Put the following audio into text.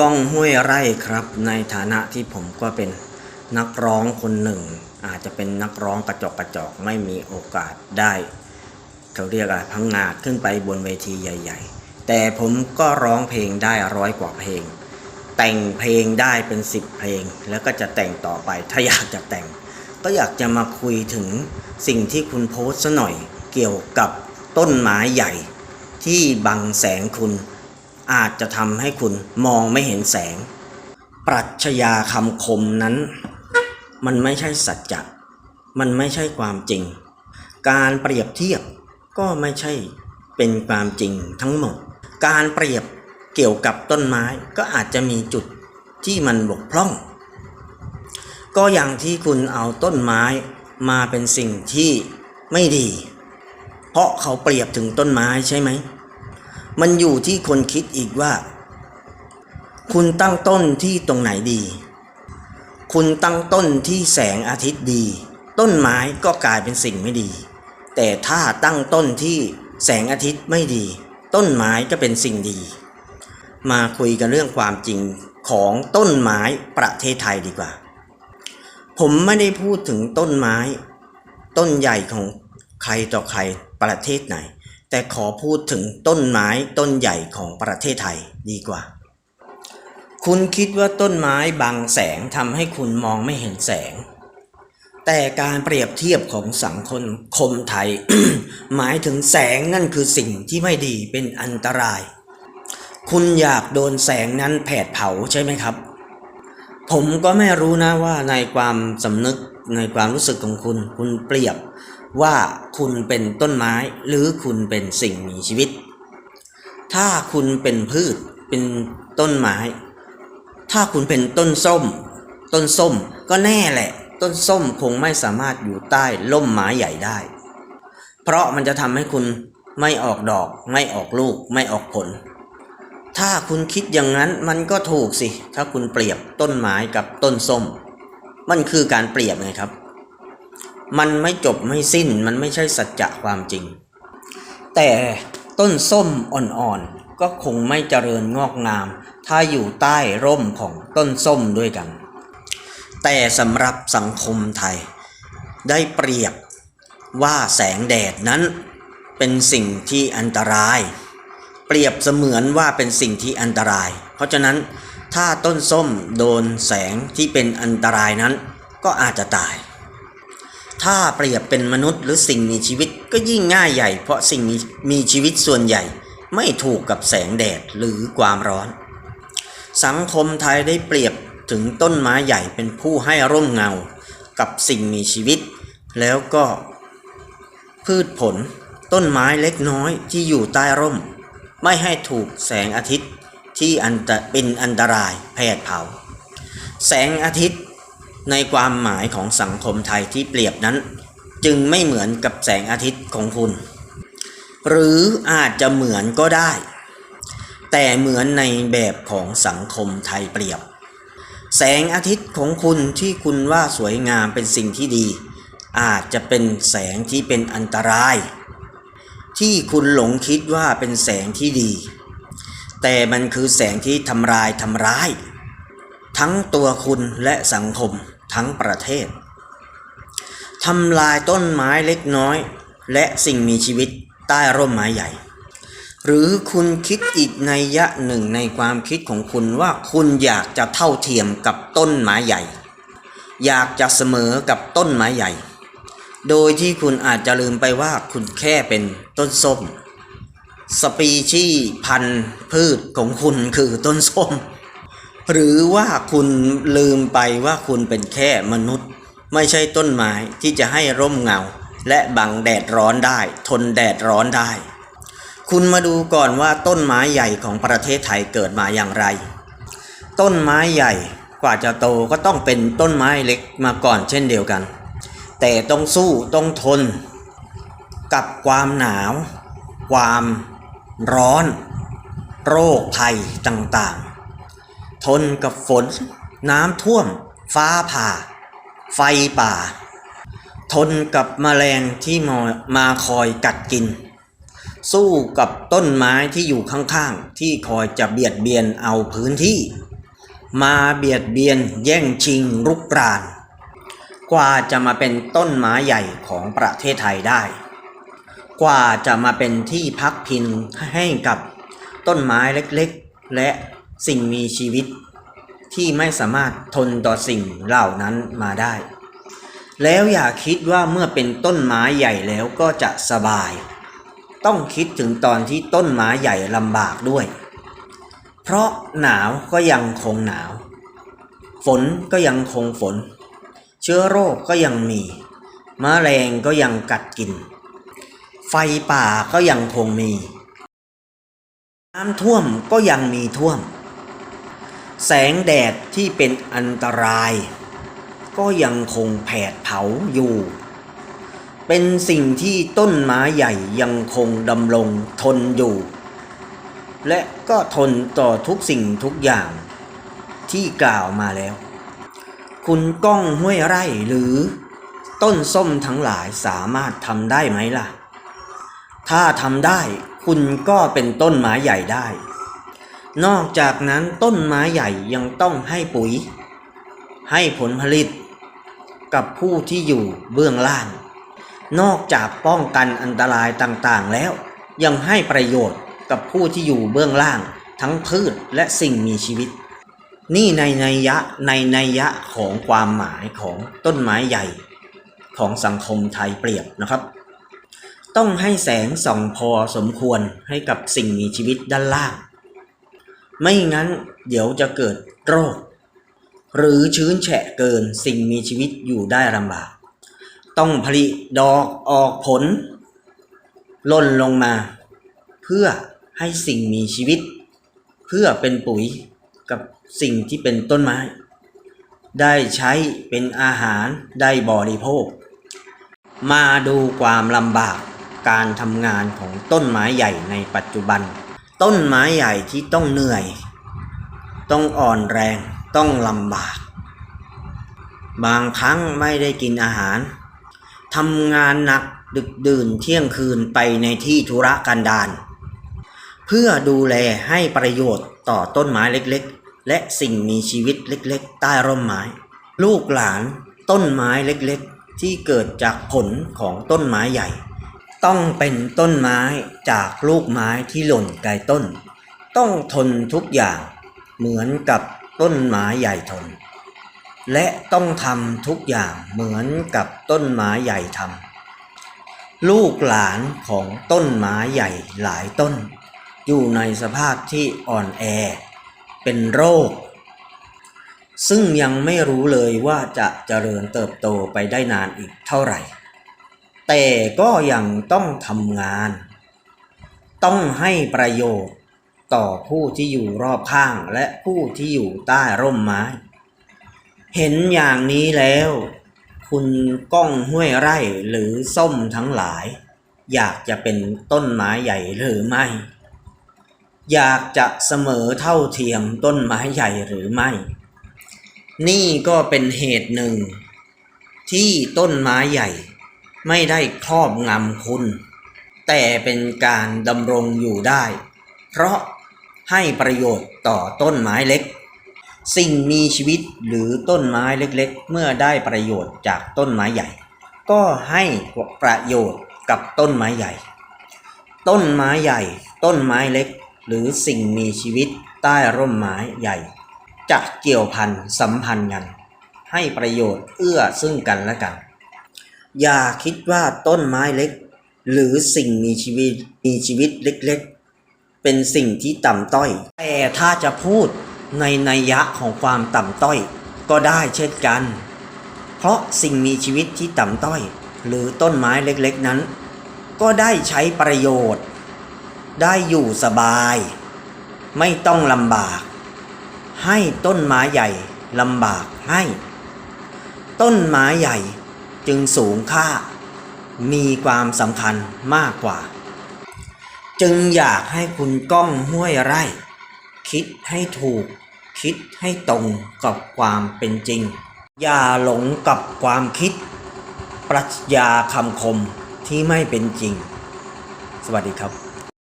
ก้องห้วยไร่ครับในฐานะที่ผมก็เป็นนักร้องคนหนึ่ง อาจจะเป็นนักร้องกระจกกระจอกไม่มีโอกาสได้เขาเรียกอะไรพังงาดขึ้นไปบนเวทีใหญ่ ๆ แต่ผมก็ร้องเพลงได้ร้อยกว่าเพลง แต่งเพลงได้เป็นสิบเพลง แล้วก็จะแต่งต่อไปถ้าอยากจะแต่ง ก็อยากจะมาคุยถึงสิ่งที่คุณโพสต์ซะหน่อยเกี่ยวกับต้นไม้ใหญ่ที่บังแสงคุณ อาจจะทำให้คุณมองไม่เห็นแสง ปรัชญาคำคมนั้น มันไม่ใช่สัจจะมันไม่ใช่ความจริง การเปรียบเทียบก็ไม่ใช่เป็นความจริงทั้งหมด การเปรียบเกี่ยวกับต้นไม้ก็อาจจะมีจุดที่มันบกพร่อง ก็อย่างที่คุณเอาต้นไม้มาเป็นสิ่งที่ไม่ดี เพราะเขาเปรียบถึงต้นไม้ใช่ไหม มันอยู่ที่คนคิดอีกว่า คุณตั้งต้นที่ตรงไหนดี คุณตั้งต้นที่แสงอาทิตย์ดี ต้นไม้ก็กลายเป็นสิ่งไม่ดี แต่ถ้าตั้งต้นที่แสงอาทิตย์ไม่ดี ต้นไม้ก็เป็นสิ่งดี มาคุยกันเรื่องความจริงของต้นไม้ประเทศไทยดีกว่า ผมไม่ได้พูดถึงต้นไม้ ต้นใหญ่ของใครต่อใครประเทศไหน แต่ขอพูดถึงต้นไม้ต้นใหญ่ของประเทศไทยดีกว่า คุณคิดว่าต้นไม้บังแสงทำให้คุณมองไม่เห็นแสง แต่การเปรียบเทียบของสังคมคมไทย หมายถึงแสงนั่นคือสิ่งที่ไม่ดีเป็นอันตราย คุณอยากโดนแสงนั้นแผดเผาใช่ไหมครับ ผมก็ไม่รู้นะว่าในความสำนึกในความรู้สึกของคุณ คุณเปรียบ ว่าคุณเป็นต้นไม้หรือคุณเป็นสิ่งมีชีวิต ถ้าคุณเป็นพืชเป็นต้นไม้ ถ้าคุณเป็นต้นส้ม ต้นส้มก็แน่แหละ ต้นส้มคงไม่สามารถอยู่ใต้ร่มไม้ใหญ่ได้ เพราะมันจะทำให้คุณไม่ออกดอก ไม่ออกลูกไม่ออกผล ถ้าคุณคิดอย่างนั้นมันก็ถูกสิ ถ้าคุณเปรียบต้นไม้กับต้นส้ม มันคือการเปรียบไงครับ มันไม่จบไม่สิ้นมันไม่ใช่สัจจะความจริง แต่ต้นส้มอ่อนๆก็คงไม่เจริญงอกงาม ถ้าอยู่ใต้ร่มของต้นส้มด้วยกัน แต่สำหรับสังคมไทย ได้เปรียบว่าแสงแดดนั้นเป็นสิ่งที่อันตราย เปรียบเสมือนว่าเป็นสิ่งที่อันตราย เพราะฉะนั้นถ้าต้นส้มโดนแสงที่เป็นอันตรายนั้น ก็อาจจะตาย ถ้าเปรียบเป็นมนุษย์หรือสิ่งมีชีวิตก็ยิ่งง่ายใหญ่ เพราะสิ่งมีมีชีวิตส่วนใหญ่ ไม่ถูกกับแสงแดดหรือความร้อน สังคมไทยได้เปรียบถึงต้นไม้ใหญ่เป็นผู้ให้ร่มเงา กับสิ่งมีชีวิต แล้วก็พืชผลต้นไม้เล็กน้อยที่อยู่ใต้ร่ม ไม่ให้ถูกแสงอาทิตย์ที่อันเป็นอันตรายแผดเผา แสงอาทิตย์ ในความหมายของสังคมไทยที่เปรียบนั้น จึงไม่เหมือนกับแสงอาทิตย์ของคุณ หรืออาจจะเหมือนก็ได้ แต่เหมือนในแบบของสังคมไทยเปรียบ แสงอาทิตย์ของคุณที่คุณว่าสวยงามเป็นสิ่งที่ดี อาจจะเป็นแสงที่เป็นอันตราย ที่คุณหลงคิดว่าเป็นแสงที่ดี แต่มันคือแสงที่ทำลายทำร้าย ทั้งตัวคุณและสังคมทั้งประเทศทำลายต้นไม้เล็กน้อย และสิ่งมีชีวิตใต้ร่มไม้ใหญ่ หรือคุณคิดอีกในยะหนึ่งในความคิดของคุณว่าคุณอยากจะเท่าเทียมกับต้นไม้ใหญ่ อยากจะเสมอกับต้นไม้ใหญ่ โดยที่คุณอาจจะลืมไปว่าคุณแค่เป็นต้นส้ม สปีชีพันธุ์พืชของคุณคือต้นส้ม หรือว่าคุณลืมไปว่าคุณเป็นแค่มนุษย์ ไม่ใช่ต้นไม้ที่จะให้ร่มเงา และบังแดดร้อนได้ ทนแดดร้อนได้ คุณมาดูก่อนว่าต้นไม้ใหญ่ของประเทศไทยเกิดมาอย่างไร ต้นไม้ใหญ่กว่าจะโตก็ต้องเป็นต้นไม้เล็กมาก่อนเช่นเดียวกัน แต่ต้องสู้ต้องทน กับความหนาว ความร้อน โรคภัยต่างๆ ทนกับฝน น้ำท่วม ฟ้าผ่า ไฟป่า ทนกับแมลงที่มามาคอยกัดกิน สู้กับต้นไม้ที่อยู่ข้างๆ ที่คอยจะเบียดเบียนเอาพื้นที่ มาเบียดเบียนแย่งชิงรุกราน กว่าจะมาเป็นต้นไม้ใหญ่ของประเทศไทยได้ กว่าจะมาเป็นที่พักพิงให้กับต้นไม้เล็กๆ และ สิ่งมีชีวิตที่ไม่สามารถทนต่อสิ่งเหล่านั้นมาได้ แล้วอย่าคิดว่าเมื่อเป็นต้นไม้ใหญ่แล้วก็จะสบาย ต้องคิดถึงตอนที่ต้นไม้ใหญ่ลำบากด้วย เพราะหนาวก็ยังคงหนาว ฝนก็ยังคงฝน เชื้อโรคก็ยังมีมแมลงก็ยังกัดกิน ไฟป่าก็ยังคงมี น้ำท่วมก็ยังมีท่วม แสงแดดที่เป็นอันตราย ก็ยังคงแผดเผาอยู่ เป็นสิ่งที่ต้นไม้ใหญ่ยังคงดำรงทนอยู่ และก็ทนต่อทุกสิ่งทุกอย่างที่กล่าวมาแล้ว คุณก้องห้วยไร่หรือต้นส้มทั้งหลายสามารถทำได้ไหมล่ะ ถ้าทำได้คุณก็เป็นต้นไม้ใหญ่ได้ นอกจากนั้นต้นไม้ใหญ่ยังต้องให้ปุ๋ย ให้ผลผลิต กับผู้ที่อยู่เบื้องล่าง นอกจากป้องกันอันตรายต่างๆแล้ว ยังให้ประโยชน์กับผู้ที่อยู่เบื้องล่าง ทั้งพืชและสิ่งมีชีวิต นี่ในนัยยะในนัยยะของความหมายของต้นไม้ใหญ่ของสังคมไทยเปรียบนะครับ ต้องให้แสงส่องพอสมควรให้กับสิ่งมีชีวิตด้านล่าง ไม่งั้นเดี๋ยวจะเกิดโรค หรือชื้นแฉะเกินสิ่งมีชีวิตอยู่ได้ลำบาก ต้องผลิดอกออกผลล่นลงมา เพื่อให้สิ่งมีชีวิต เพื่อเป็นปุ๋ยกับสิ่งที่เป็นต้นไม้ ได้ใช้เป็นอาหารได้บริโภค มาดูความลำบากการทำงานของต้นไม้ใหญ่ในปัจจุบัน ต้นไม้ใหญ่ที่ต้องเหนื่อย ต้องอ่อนแรงต้องลำบาก บางครั้งไม่ได้กินอาหารทำงานหนักดึกดื่นเที่ยงคืนไปในที่ธุระกันดารเพื่อดูแลให้ประโยชน์ต่อต้นไม้เล็กๆ และสิ่งมีชีวิตเล็กๆ ใต้ร่มไม้ ลูกหลานต้นไม้เล็กๆ ที่เกิดจากผลของต้นไม้ใหญ่ ต้องเป็นต้นไม้จากลูกไม้ที่หล่นไกลต้น ต้องทนทุกอย่างเหมือนกับต้นไม้ใหญ่ทน และต้องทำทุกอย่างเหมือนกับต้นไม้ใหญ่ทำลูกหลานของต้นไม้ใหญ่หลายต้น อยู่ในสภาพที่อ่อนแอ เป็นโรค ซึ่งยังไม่รู้เลยว่าจะเจริญเติบโตไปได้นานอีกเท่าไหร่ แต่ก็ยังต้องทำงาน ต้องให้ประโยชน์ต่อผู้ที่อยู่รอบข้างและผู้ที่อยู่ใต้ร่มไม้ เห็นอย่างนี้แล้ว คุณก้องห้วยไร่หรือส้มทั้งหลาย อยากจะเป็นต้นไม้ใหญ่หรือไม่ อยากจะเสมอเท่าเทียมต้นไม้ใหญ่หรือไม่ นี่ก็เป็นเหตุหนึ่ง ที่ต้นไม้ใหญ่ ไม่ได้ครอบงำคุณ แต่เป็นการดำรงอยู่ได้ เพราะให้ประโยชน์ต่อต้นไม้เล็ก สิ่งมีชีวิตหรือต้นไม้เล็กๆ เมื่อได้ประโยชน์จากต้นไม้ใหญ่ ก็ให้ประโยชน์กับต้นไม้ใหญ่ ต้นไม้ใหญ่ ต้นไม้เล็ก หรือสิ่งมีชีวิตใต้ร่มไม้ใหญ่จะเกี่ยวพันสัมพันธ์กันให้ประโยชน์เอื้อซึ่งกันและกัน อย่าคิดว่าต้นไม้เล็ก หรือสิ่งมีชีวิตมีชีวิตเล็กๆ เป็นสิ่งที่ต่ำต้อย แต่ถ้าจะพูดในนัยยะของความต่ำต้อย ก็ได้เช่นกัน เพราะสิ่งมีชีวิตที่ต่ำต้อย หรือต้นไม้เล็กๆนั้น ก็ได้ใช้ประโยชน์ ได้อยู่สบาย ไม่ต้องลำบาก ให้ต้นไม้ใหญ่ลำบากให้ ต้นไม้ใหญ่ จึงสูงค่า มีความสำคัญมากกว่า จึงอยากให้คุณก้องห้วยไร่ คิดให้ถูก คิดให้ตรงกับความเป็นจริง อย่าหลงกับความคิด ปรัชญาคำคมที่ไม่เป็นจริง สวัสดีครับ